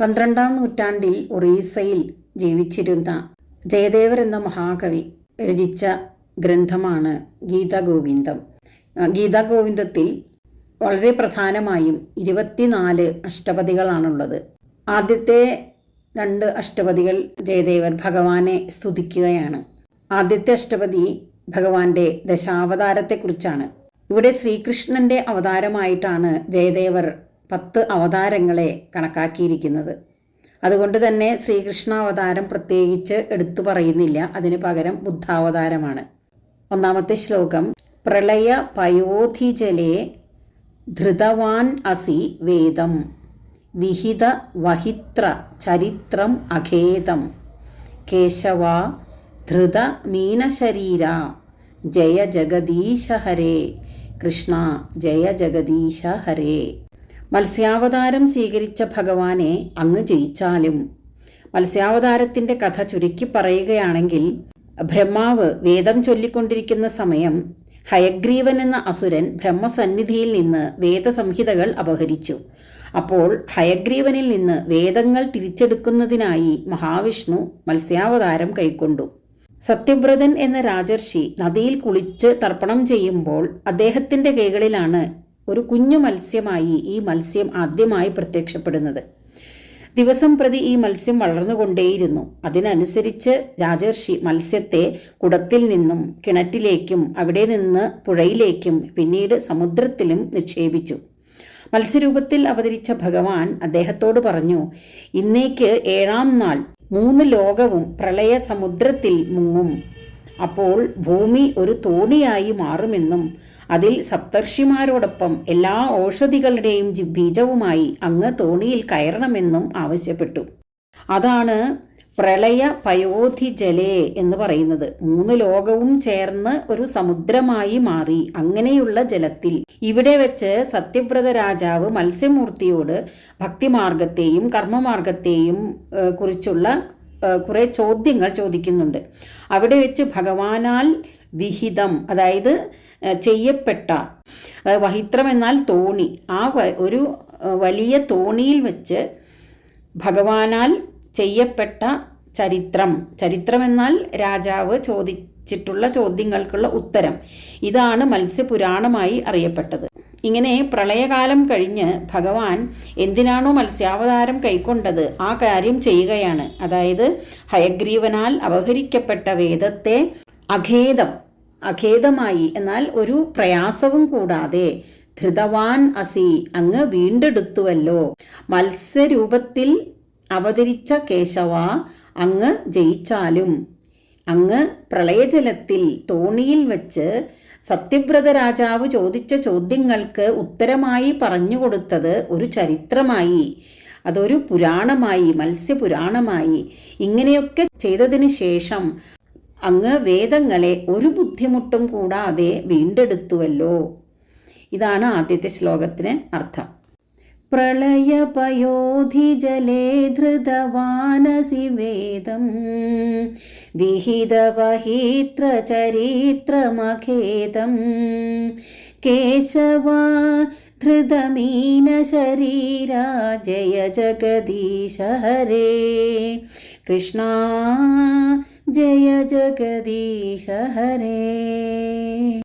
പന്ത്രണ്ടാം നൂറ്റാണ്ടിൽ ഒറീസയിൽ ജീവിച്ചിരുന്ന ജയദേവർ എന്ന മഹാകവി രചിച്ച ഗ്രന്ഥമാണ് ഗീതാഗോവിന്ദം. ഗീതാഗോവിന്ദത്തിൽ വളരെ പ്രധാനമായും ഇരുപത്തിനാല് അഷ്ടപതികളാണുള്ളത്. ആദ്യത്തെ രണ്ട് അഷ്ടപതികൾ ജയദേവർ ഭഗവാനെ സ്തുതിക്കുകയാണ്. ആദ്യത്തെ അഷ്ടപതി ഭഗവാന്റെ ദശാവതാരത്തെക്കുറിച്ചാണ്. ഇവിടെ ശ്രീകൃഷ്ണന്റെ അവതാരമായിട്ടാണ് ജയദേവർ പത്ത് അവതാരങ്ങളെ കണക്കാക്കിയിരിക്കുന്നത്. അതുകൊണ്ട് തന്നെ ശ്രീകൃഷ്ണ അവതാരം പ്രത്യേകിച്ച് എടുത്തു പറയുന്നില്ല. അതിന് പകരം ബുദ്ധാവതാരമാണ്. ഒന്നാമത്തെ ശ്ലോകം പ്രളയ പയോധിജലേ ധൃതവാൻ അസി വേദം വിഹിത വഹിത്ര ചരിത്രം അഖേദം കേശവ ധൃത മീനശരീര ജയ ജഗദീശ ഹരേ കൃഷ്ണ ജയ ജഗദീശ ഹരേ. മത്സ്യാവതാരം സ്വീകരിച്ച ഭഗവാനെ അങ്ങ് ജയിച്ചാലും. മത്സ്യാവതാരത്തിന്റെ കഥ ചുരുക്കി പറയുകയാണെങ്കിൽ ബ്രഹ്മാവ് വേദം ചൊല്ലിക്കൊണ്ടിരിക്കുന്ന സമയം ഹയഗ്രീവൻ എന്ന അസുരൻ ബ്രഹ്മസന്നിധിയിൽ നിന്ന് വേദസംഹിതകൾ അപഹരിച്ചു. അപ്പോൾ ഹയഗ്രീവനിൽ നിന്ന് വേദങ്ങൾ തിരിച്ചെടുക്കുന്നതിനായി മഹാവിഷ്ണു മത്സ്യാവതാരം കൈക്കൊണ്ടു. സത്യവ്രതൻ എന്ന രാജർഷി നദിയിൽ കുളിച്ച് തർപ്പണം ചെയ്യുമ്പോൾ അദ്ദേഹത്തിന്റെ കൈകളിലാണ് ഒരു കുഞ്ഞു മത്സ്യമായി ഈ മത്സ്യം ആദ്യമായി പ്രത്യക്ഷപ്പെടുന്നത്. ദിവസം പ്രതി ഈ മത്സ്യം വളർന്നുകൊണ്ടേയിരുന്നു. അതിനനുസരിച്ച് രാജർഷി മത്സ്യത്തെ കുടത്തിൽ നിന്നും കിണറ്റിലേക്കും അവിടെ നിന്ന് പുഴയിലേക്കും പിന്നീട് സമുദ്രത്തിലും നിക്ഷേപിച്ചു. മത്സ്യരൂപത്തിൽ അവതരിച്ച ഭഗവാൻ അദ്ദേഹത്തോട് പറഞ്ഞു ഇന്നേക്ക് ഏഴാം നാൾ മൂന്ന് ലോകവും പ്രളയ സമുദ്രത്തിൽ മുങ്ങും. അപ്പോൾ ഭൂമി ഒരു തോണിയായി മാറുമെന്നും അതിൽ സപ്തർഷിമാരോടൊപ്പം എല്ലാ ഔഷധികളുടെയും ബീജവുമായി അങ്ങ് തോണിയിൽ കയറണമെന്നും ആവശ്യപ്പെട്ടു. അതാണ് പ്രളയ പയോധി ജലേ എന്ന് പറയുന്നത്. മൂന്ന് ലോകവും ചേർന്ന് ഒരു സമുദ്രമായി മാറി അങ്ങനെയുള്ള ജലത്തിൽ. ഇവിടെ വെച്ച് സത്യവ്രത രാജാവ് മത്സ്യമൂർത്തിയോട് ഭക്തിമാർഗത്തെയും കർമ്മമാർഗത്തെയും കുറിച്ചുള്ള കുറേ ചോദ്യങ്ങൾ ചോദിക്കുന്നുണ്ട്. അവിടെ വെച്ച് ഭഗവാനാൽ വിഹിതം അതായത് ചെയ്യപ്പെട്ട അതായത് വഹിത്രം എന്നാൽ തോണി ആ ഒരു വലിയ തോണിയിൽ വെച്ച് ഭഗവാനാൽ ചെയ്യപ്പെട്ട ചരിത്രം. ചരിത്രമെന്നാൽ രാജാവ് രാജാവ് ചോദിച്ചിട്ടുള്ള ചോദ്യങ്ങൾക്കുള്ള ഉത്തരം. ഇതാണ് മത്സ്യപുരാണമായി അറിയപ്പെട്ടത്. ഇങ്ങനെ പ്രളയകാലം കഴിഞ്ഞ് ഭഗവാൻ എന്തിനാണോ മത്സ്യാവതാരം കൈക്കൊണ്ടത്? ആ കാര്യം ചെയ്യുകയാണ്. അതായത് ഹയഗ്രീവനാൽ അപഹരിക്കപ്പെട്ട വേദത്തെ അഖേദം അഖേദമായി. എന്നാൽ ഒരു പ്രയാസവും കൂടാതെ ധൃതവാൻ അസി അങ്ങ് വീണ്ടെടുത്തുവല്ലോ. മത്സ്യരൂപത്തിൽ അവതരിച്ച കേശവ അങ്ങ് ജയിച്ചാലും അങ്ങ് പ്രളയജലത്തിൽ തോണിയിൽ വച്ച് സത്യവ്രത രാജാവ് ചോദിച്ച ചോദ്യങ്ങൾക്ക് ഉത്തരമായി പറഞ്ഞുകൊടുത്തത് ഒരു ചരിത്രമായി അതൊരു പുരാണമായി മത്സ്യപുരാണമായി. ഇങ്ങനെയൊക്കെ ചെയ്തതിന് ശേഷം അങ്ങ് വേദങ്ങളെ ഒരു ബുദ്ധിമുട്ടും കൂടാതെ വീണ്ടെടുത്തുവല്ലോ. ഇതാണ് ആദ്യത്തെ ശ്ലോകത്തിന് അർത്ഥം. प्रलयपयोधिजले धृतवानसि वेदं विहितवहित्रचरित्रमखेदं केशवा धृतमीनशरीरा जय जगदीश हरे कृष्णा जय जगदीश हरे